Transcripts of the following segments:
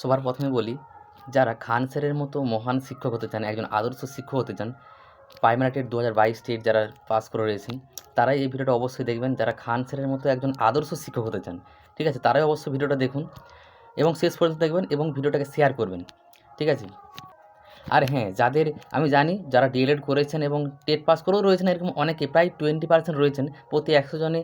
সবার প্রথমে বলি, যারা খান স্যারের মতো মহান শিক্ষক হতে চান, একজন আদর্শ শিক্ষক হতে চান প্রাইমারি টেট দু হাজার বাইশ স্টেট যারা পাস করে রয়েছেন, তারাই এই ভিডিওটা অবশ্যই দেখবেন। যারা খান স্যারের মতো একজন আদর্শ শিক্ষক হতে চান, ঠিক আছে? তারাই অবশ্যই ভিডিওটা দেখুন এবং শেষ পর্যন্ত দেখবেন এবং ভিডিওটাকে শেয়ার করবেন, ঠিক আছে? আর হ্যাঁ যাদের আমি জানি যারা ডিএলএড করেছেন এবং টেট পাস করেও রয়েছেন, এরকম অনেকে প্রায় টোয়েন্টি পার্সেন্ট রয়েছেন, প্রতি একশো জনে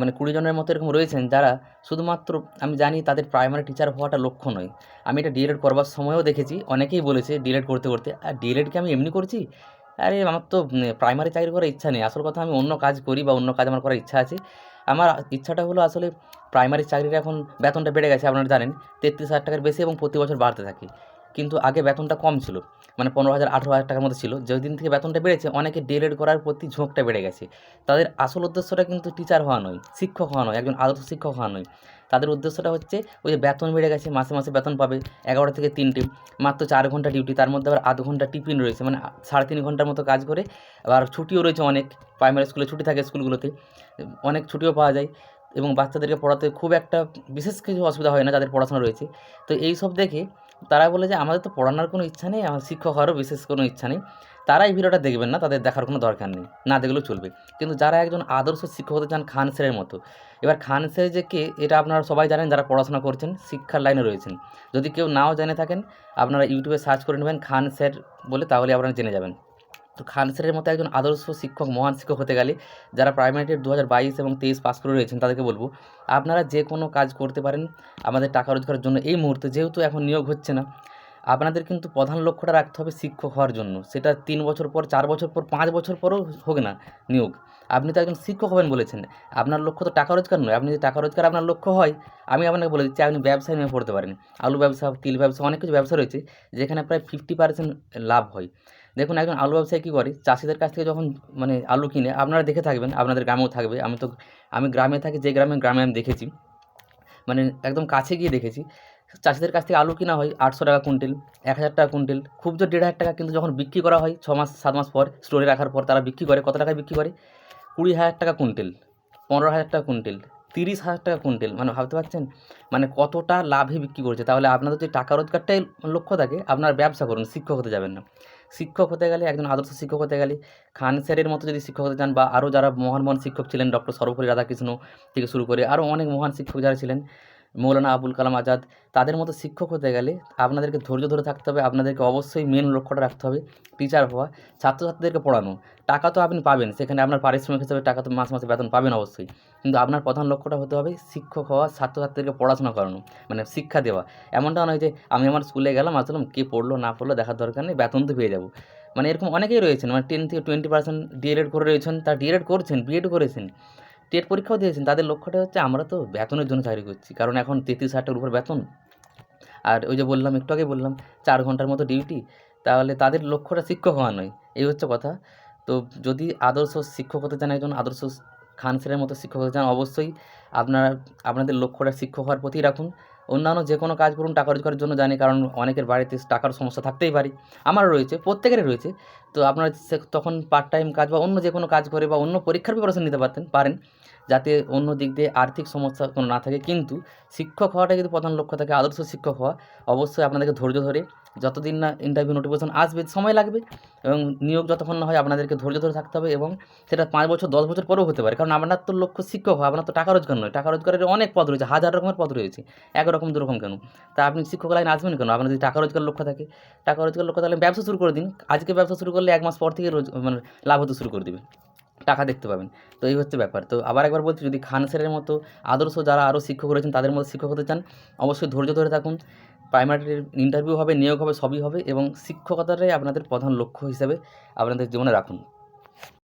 মানে কুড়ি জনের মতো এরকম রয়েছেন যারা শুধুমাত্র আমি জানি তাদের প্রাইমারি টিচার হওয়াটা লক্ষ্য নয়। আমি এটা ডিএলএড করবার সময়ও দেখেছি, অনেকেই বলেছে ডিএলএড করতে করতে, আর ডিএলএড কি আমি এমনি করছি? আরে, আমার তো প্রাইমারি চাকরি করার ইচ্ছা নেই। আসল কথা আমি অন্য কাজ করি বা অন্য কাজ আমার করার ইচ্ছা আছে। আমার ইচ্ছাটা হলো আসলে প্রাইমারি চাকরির এখন বেতনটা বেড়ে গেছে, আপনারা জানেন, তেত্রিশ হাজার টাকার বেশি এবং প্রতি বছর বাড়তে থাকে। কিন্তু আগে বেতনটা কম ছিল। মানে পনেরো হাজার, আঠেরো হাজার টাকার মতো ছিল। যেদিন থেকে বেতনটা বেড়েছে, অনেকে ডিএলএড করার প্রতি ঝোঁকটা বেড়ে গেছে। তাদের আসল উদ্দেশ্যটা কিন্তু টিচার হওয়া নয়, শিক্ষক হওয়া নয়, একজন আদর্শ শিক্ষক হওয়া নয়। তাদের উদ্দেশ্যটা হচ্ছে, ওই যে বেতন বেড়ে গেছে, মাসে মাসে বেতন পাবে এগারোটা থেকে তিনটে, মাত্র চার ঘণ্টা ডিউটি তার মধ্যে আবার আধ ঘণ্টা টিফিন রয়েছে। মানে সাড়ে তিন ঘণ্টার মতো কাজ করে, আবার ছুটিও রয়েছে অনেক প্রাইমারি স্কুলে ছুটি থাকে স্কুলগুলোতে, অনেক ছুটিও পাওয়া যায়। এবং বাচ্চাদেরকে পড়াতে খুব একটা বিশেষ কিছু অসুবিধা হয় না, যাদের পড়াশোনা রয়েছে। তো এই সব দেখে তারা বলে যে আমাদের তো পড়ানোর কোনো ইচ্ছা নেই, আমার শিক্ষক হওয়ারও বিশেষ কোনো ইচ্ছা নেই। তারা এই ভিডিওটা দেখবেন না, তাদের দেখার কোনো দরকার নেই, না দেখলেও চলবে। কিন্তু যারা একজন আদর্শ শিক্ষক হতে চান খান স্যারের মতো, এবার খান স্যার যে কে, এটা আপনারা সবাই জানেন যারা পড়াশোনা করছেন, শিক্ষার লাইনে রয়েছেন। যদি কেউ নাও জেনে থাকেন, আপনারা ইউটিউবে সার্চ করে নেবেন খান স্যার বলে, তাহলে আপনারা জেনে যাবেন। তো খান স্যারের মতো একজন আদর্শ শিক্ষক, মহান শিক্ষক হতে গেলে যারা প্রাইমারিটির দু হাজার বাইশ এবং তেইশ পাস করে রয়েছেন তাদেরকে বলব, আপনারা যে কোনো কাজ করতে পারেন। আমাদের টাকা রোজগারের জন্য এই মুহূর্তে যেহেতু এখন নিয়োগ হচ্ছে না আপনাদের কিন্তু প্রধান লক্ষ্যটা রাখতে হবে শিক্ষক হওয়ার জন্য। সেটা তিন বছর পর, চার বছর পর, পাঁচ বছর পরও হোক না, নিয়োগ। আপনি তো একজন শিক্ষক হবেন বলেছেন। আপনার লক্ষ্য তো টাকা রোজগার নয়। আপনি যদি টাকা রোজগার আপনার লক্ষ্য হয়, আমি আপনাকে বলে দিচ্ছি, আপনি ব্যবসায় নিয়ে পড়তে পারেন। আলু ব্যবসা, তিল ব্যবসা, অনেক কিছু ব্যবসা রয়েছে, যেখানে প্রায় ফিফটি পার্সেন্ট লাভ হয়। দেখুন, একজন আলু ব্যবসায়ী কী করে? চাষিদের কাছ থেকে যখন মানে আলু কিনে, আপনারা দেখে থাকবেন, আপনাদের গ্রামেও থাকবে। আমি তো, আমি গ্রামে থাকি, যে গ্রামে গ্রামে আমি দেখেছি। মানে একদম কাছে গিয়ে দেখেছি। চাষিদের কাছ থেকে আলু কিনা হয় আটশো টাকা কুইন্টেল, এক হাজার টাকা কুইন্টেল। খুব জোর দেড় হাজার টাকা কিন্তু যখন বিক্রি করা হয়, ছ মাস, সাত মাস পর স্টোরে রাখার পর তারা বিক্রি করে। কত টাকায় বিক্রি করে? কুড়ি হাজার টাকা কুইন্টেল, পনেরো হাজার টাকা কুইন্টেল, তিরিশ হাজার টাকা কুইন্টেল। মানে ভাবতে পারছেন? মানে কতটা লাভে বিক্রি করছে? তাহলে আপনাদের যদি টাকা রোজগারটাই লক্ষ্য থাকে, আপনার ব্যবসা করুন, শিক্ষক হতে যাবেন না। শিক্ষক হতে গেলে, একজন আদর্শ শিক্ষক হতে গেলে, খান স্যারের মতো যদি শিক্ষক হতে চান বা আরও যারা মহান মহান শিক্ষক ছিলেন, ডক্টর সর্বপল্লী রাধাকৃষ্ণ থেকে শুরু করে আরও অনেক মহান শিক্ষক যারা ছিলেন মৌলানা আবুল কালাম আজাদ, তাদের মতো শিক্ষক হতে গেলে আপনাদেরকে ধৈর্য ধরে থাকতে হবে, আপনাদেরকে অবশ্যই মেন লক্ষ্যটা রাখতে হবে টিচার হওয়া, ছাত্রছাত্রীদেরকে পড়ানো। টাকা তো আপনি পাবেন, সেখানে আপনার পারিশ্রমিক হিসেবে টাকা তো মাস মাসে বেতন পাবেন অবশ্যই। কিন্তু আপনার প্রধান লক্ষ্যটা হতে হবে শিক্ষক হওয়া, ছাত্রছাত্রীদেরকে পড়াশোনা করানো মানে শিক্ষা দেওয়া। এমনটা নয় যে আমি আমার স্কুলে গেলাম, আসলাম, কে পড়ল, না পড়ল, দেখার দরকার নেই, বেতন তো পেয়ে যাব। মানে এরকম অনেকেই রয়েছেন মানে টেন থেকে টোয়েন্টি পার্সেন্ট ডিএলএড করে রয়েছেন, তারা ডিএলএড করছেন বিএড করেছেন। টেট পরীক্ষাও দিয়েছেন। তাদের লক্ষ্যটা হচ্ছে আমরা তো বেতনের জন্য চাকরি করছি। কারণ এখন তেত্রিশ হাজার টাকার উপর বেতন। আর ওই যে বললাম, একটু আগে বললাম, চার ঘণ্টার মতো ডিউটি, তাহলে তাদের লক্ষ্যটা শিক্ষক হওয়া নয়। এই হচ্ছে কথা। তো যদি আদর্শ শিক্ষক হতে চান একজন, আদর্শ খান স্যারের মতো শিক্ষক হতে চান, অবশ্যই আপনারা, আপনাদের লক্ষ্যটা শিক্ষক হওয়ার প্রতি রাখুন। অন্যান্য যে কোনো কাজ করুন, টাকা রোজগারের জন্য জানি, কারণ অনেকের বাড়িতে টাকার সমস্যা থাকতেই পারে। আমারও রয়েছে, প্রত্যেকেরই রয়েছে। তো আপনারা সে তখন পার্ট টাইম কাজ বা অন্য যে কোনো কাজ করে বা অন্য পরীক্ষার প্রিপারেশন নিতে পারতেন, পারেন। যাতে অন্য দিক দিয়ে আর্থিক সমস্যা কোনো না থাকে। কিন্তু শিক্ষক হওয়াটা যদি প্রধান লক্ষ্য থাকে, আদর্শ শিক্ষক হওয়া। অবশ্যই আপনাদেরকে ধৈর্য ধরে যতদিন না ইন্টারভিউ নোটিফিকেশন আসবে, সময় লাগবে এবং নিয়োগ যতক্ষণ না হয় আপনাদেরকে ধৈর্য ধরে থাকতে হবে এবং সেটা পাঁচ বছর, দশ বছর পরেও হতে পারে। কারণ আপনার তো লক্ষ্য শিক্ষক হয় আপনার তো টাকা রোজগার নয়। টাকা রোজগারের অনেক পদ রয়েছে, হাজার রকমের পদ রয়েছে। একরকম, দুরকম কেন? তা আপনি শিক্ষক লাইন আসবেন কেন? আপনার যদি টাকা রোজগার লক্ষ্য থাকে, টাকা রোজগার লক্ষ্য তাহলে ব্যবসা শুরু করে দিন। আজকে ব্যবসা শুরু করলে এক মাস পর থেকে রোজ মানে লাভ হতে শুরু করে দেবে। টাকা দেখতে পাবেন। তো এই হচ্ছে ব্যাপার। তো আবার একবার বলছি, যদি খান স্যারের মতো আদর্শ যারা আরও শিক্ষক রয়েছেন, তাদের মতো শিক্ষক হতে চান, অবশ্যই ধৈর্য ধরে থাকুন। প্রাইমারির ইন্টারভিউ হবে, নিয়োগ হবে, সবই হবে এবং শিক্ষকতাটাই আপনাদের প্রধান লক্ষ্য হিসাবে আপনাদের জীবনে রাখুন।